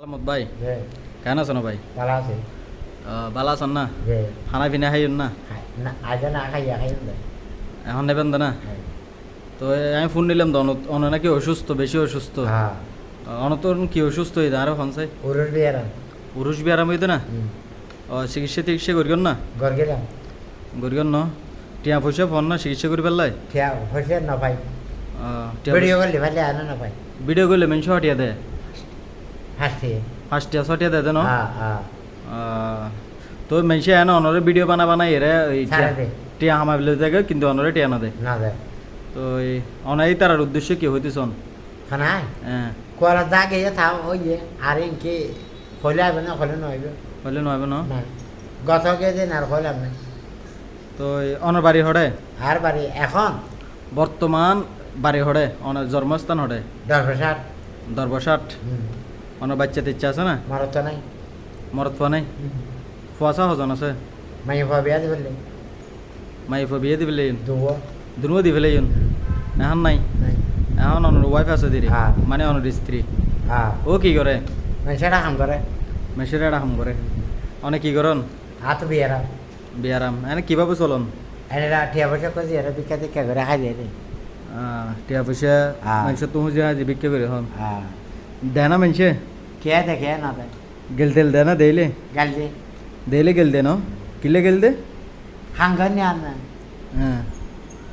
আলমত ভাই। কেন আছেন ভাই? ভালো আছে। ভালো আছেন না? খানা পিনা খাইন না? খাই এখন নেবেন না? তো আমি ফোন নিলাম তো অন নাকি অসুস্থ বেশি অসুস্থ। অনতর কি অসুস্থ হইতে আরও ফনসাই উরুর বিয়ার পুরুষ বি আরাম হইতে না? ও চিকিৎসা টিকিৎসা করিও না? ঘর গেলাম ন? টিয়া পয়সা ফোন না চিকিৎসা করি পেলাই ঠিয়া হয়েছে না পাই ভিডিও করলে ভালে আনো না পাই ভিডিও করলে মেন ছটিয়া দে। হাসতে ফার্স্ট টিয়া ছটিয়া দে ন? তো মেনসে এনে অনরে ভিডিও বানা এরে দে। টিয়া হামা বিলে দেখে কিন্তু অনরে টিয়া না দে না দে। তো এই অনাই উদ্দেশ্য কি হইতেছন খানায় হ্যাঁ কোয়ালা দাগে থাও ওই যে আর ইনকে খোলে হবে না খোলে নইব হইলে নয় ন? গতকে দিন আর খোলাম না। তো অনর বাড়ি হড়ে আর বাড়ি এখন। বর্তমান বাড়ি হড়ে অনার জন্মস্থান হড়ে বছর দরবসাট অনার বাচ্চাতে ইচ্ছা আছে না? মারত নাই। মরত ফোয়া নাই? ফুয়াশা হজন আছে? মাই ভাবিয়া দি বললে মাই ফো বিয়ে দিবে দুবো দুনুও দিবে লেন এখন নাই? এখন অনর ওয়াইফ আছে হ্যাঁ। মানে অনর স্ত্রী ও কি করে মানুষটা কাম করে মেসের হাম করে অনেক কি করন হাত বিয়ারা বিয়ারাম এনে কীভাবে চলন এনে ঠিয়া বসে করছি এরা বিখ্যাত কে করে খাই দিয়ে টিয়া পয়সা। মানুষ তুমি যে আজ বিক্রি করে হন হ্যাঁ দেয় দেয় দেয় দেইলে গেল দে ন কিলে গেল দে হাঙ্গন নিয়ে আন না হ্যাঁ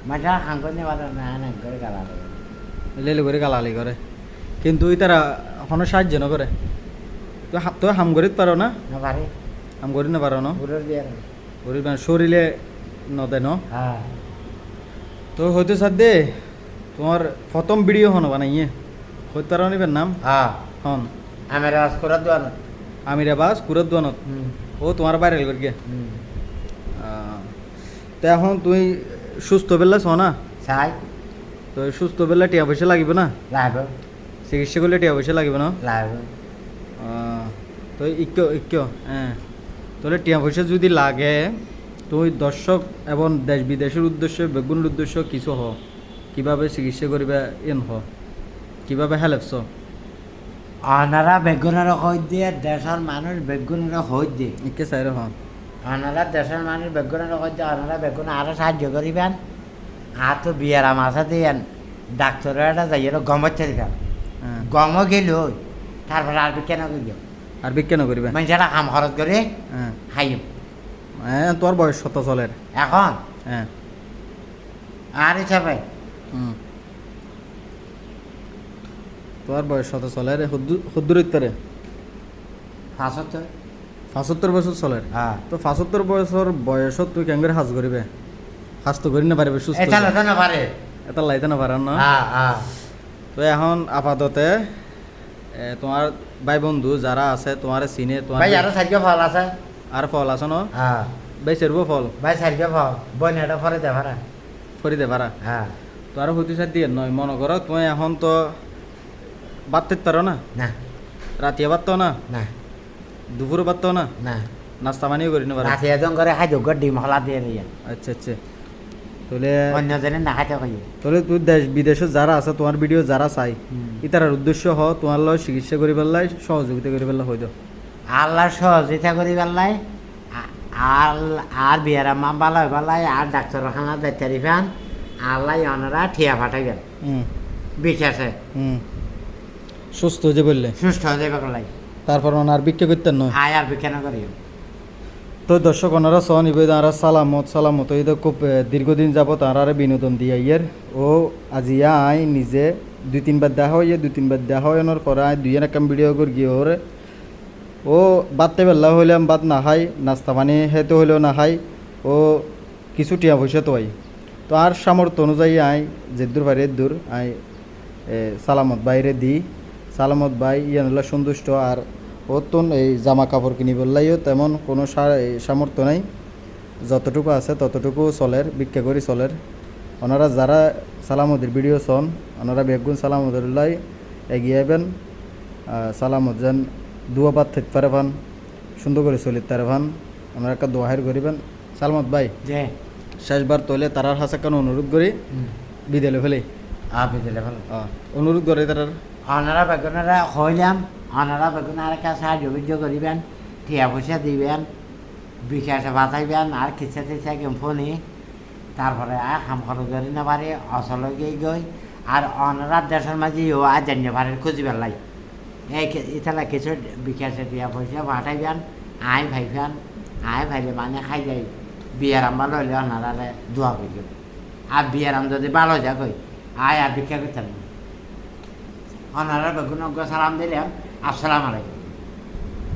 মাঝে হাঙ্গন নিয়ে বাদ না না করে গালা দেবে লেলে করে গালালি করে কিন্তু ওই তারা এখনও সাহায্য না করে তো তো হাম করিতে পারো না না পারে হাম করি না পারো না বুড়োর বিয়ারা করি মানে শরীরে নদে ন হ্যাঁ তো হয়তো সাদ দে তোমার প্রথম ভিডিও হন বানাইয়ে হইতে নিবেন নাম? হ্যাঁ। হন। আমি রাজ করে দেওয়া না আমির আবাস কুরত দোয়ানত ও তোমার বাইরে করি তো এখন তুই সুস্থ বেলা ছ না? চাই। তো সুস্থ বেলা টিয়া পয়সা লাগিব না? লাইব চিকিৎসা করলে টিয়া পয়সা লাগিব না? আহ, তো ইক্য ইক্য হ্যাঁ তাহলে টিয়া পয়সা যদি লাগে তুই দর্শক এবং দেশ বিদেশের উদ্দেশ্যে বেগুনের উদ্দেশ্য কিছু হ। কীভাবে চিকিৎসা করিবা এন হ। কীভাবে হেল্পছ? আনারা বেগুনের হই দিয়ে দেশের মানুষ বেগুনের হই দিয়ে। ইকে চাই হ আনারা দেশের মানুষ বেগুনের হই দিয়ে আনারা বেগুন আরও সাহায্য করিবেন আর তো বিয়ারা মাছা দিয়েন ডাক্তারের একটা যাই গমত হ্যাঁ গম গেল তারপরে আর কেন গেল আর বিজ্ঞান করিবা মানুষেরা কাম খরচ করে খাইম হ্যাঁ তোর বয়স শত চলের এখন। হ্যাঁ আর হিসাবে হুম। তোর বয়স শত চলের সদ্দুর ইত্তরে বছর চলের হ্যাঁ। তো বছর বয়সত তুই কেন করে হাজ করিবে? হাজ তো করি না পারিবে সুস্থ এটা লোক না পারে। এটা লাইতে না হ্যাঁ হ্যাঁ। তো এখন আপাততে এ, তোমার ভাই বন্ধু যারা আছে তোমার চিনে তোমার ভাই আরও সাহায্য ফল আছে। আর ফল আছে ন? হ্যাঁ। ভাই চেরব ফল? ভাই সাহায্য ফল। বই এটা ফলে দে ভাড়া। ফরি দে পারা হ্যাঁ। তো আর হইতে সার দিয়ে নয় মনে করো তুমি এখন তো না? রাতিয়া বাদ না? না। দুপুরে বাদ না? না। নাস্তা পানিও করি না রাতে এদম করে খাই দুগ্গ ডিম হলা দিয়ে দিয়ে। আচ্ছা আচ্ছা। তাহলে অন্য জনে না খাইতে কই তাহলে তুই দেশ বিদেশে যারা আছে তোমার ভিডিও যারা চাই ইতার উদ্দেশ্য হ তোমার লয় চিকিৎসা করি পেলাই সহযোগিতা করি পেলাই হইতো আল্লাহ সহযোগিতা করি পেলাই আর আর বিয়ারা মা বালাই বালাই আর ডাক্তারখানা দেখতে দিবেন আল্লাহ অনারা ঠিয়া ফাটাইবেন হুম বিকাশে হুম সুস্থ যে বললে? সুস্থ হয়ে যাবে লাই তারপর ওনার বিক্রি করতেন নয় আয় আর বিজ্ঞান করি তো দর্শক ওনারা সহ নিবে তারা সালামত সালামত। এই তো খুব দীর্ঘদিন যাব তারা বিনোদন দিয়ে ইয়ের ও আজিয়া আই নিজে দুই তিনবার দেখা হয় দুই তিনবার দেখা হয় ওনার পরে আই দুই একাম ভিডিও করে গিয়ে ওরে। ও বাদতে বেলা হইলাম বাদ না খাই নাস্তা পানি হেতে হইলেও না খাই ও কিছু টিয়া পয়সা তো আই। তো আর সামর্থ্য অনুযায়ী আই যে দূর বাইরে দূর আই সালামত বাইরে দিই সালামত ভাই ইয়ান হলো সন্তুষ্ট। আর তো এই জামা কাপড় কিনি বললাইও তেমন কোনো সামর্থ্য নাই। যতটুকু আছে ততটুকু চলের ভিক্ষা করি চলের। ওনারা যারা সালামতের ভিডিও চন ওনারা বেগুন সালামতের লাই এগিয়ে আইবেন। আহ, সালামত যেন দুয়া বাদ থাকতে পারে ভান সুন্দর করে চলিতে পারে ভান। ওনারা একটা দোয়াহের করিবেন। সালামত ভাই শেষবার তোলে তারার হাসে কেন অনুরোধ করি? বিদেলে ফেলে। আপনি দিলে ভালো অনুরোধ করে তারার। ওনারা বেগুনেরা হইলাম ওনারা বেগুন আর কাছে সাহায্য বিজ্ঞ করিবেন টিয়া পয়সা দিবেন বিকাশে বাঁচাইবেন আর খিচা টিচা কেম ফোনে। তারপরে আর খাম খরচ করি না পারে অসলে গিয়ে গই আর অনারা দেশের মাঝে ও আর জানিয়ে পারে খুঁজিবার লাই এই ইতালা কিছু বিকাশে দিয়া পয়সা পাঠাইবেন আই ভাইবেন আই ভাইলে মানে খাই যাই বিয়ার আম্বা লইলে ওনারা দোয়া করিব আর বিয়ার আম যদি ভালো যা কই আয় আর ভিক্ষা করতেন না ওনারা বেগুন সালাম দিলাম আসসালাম আলাইকুম।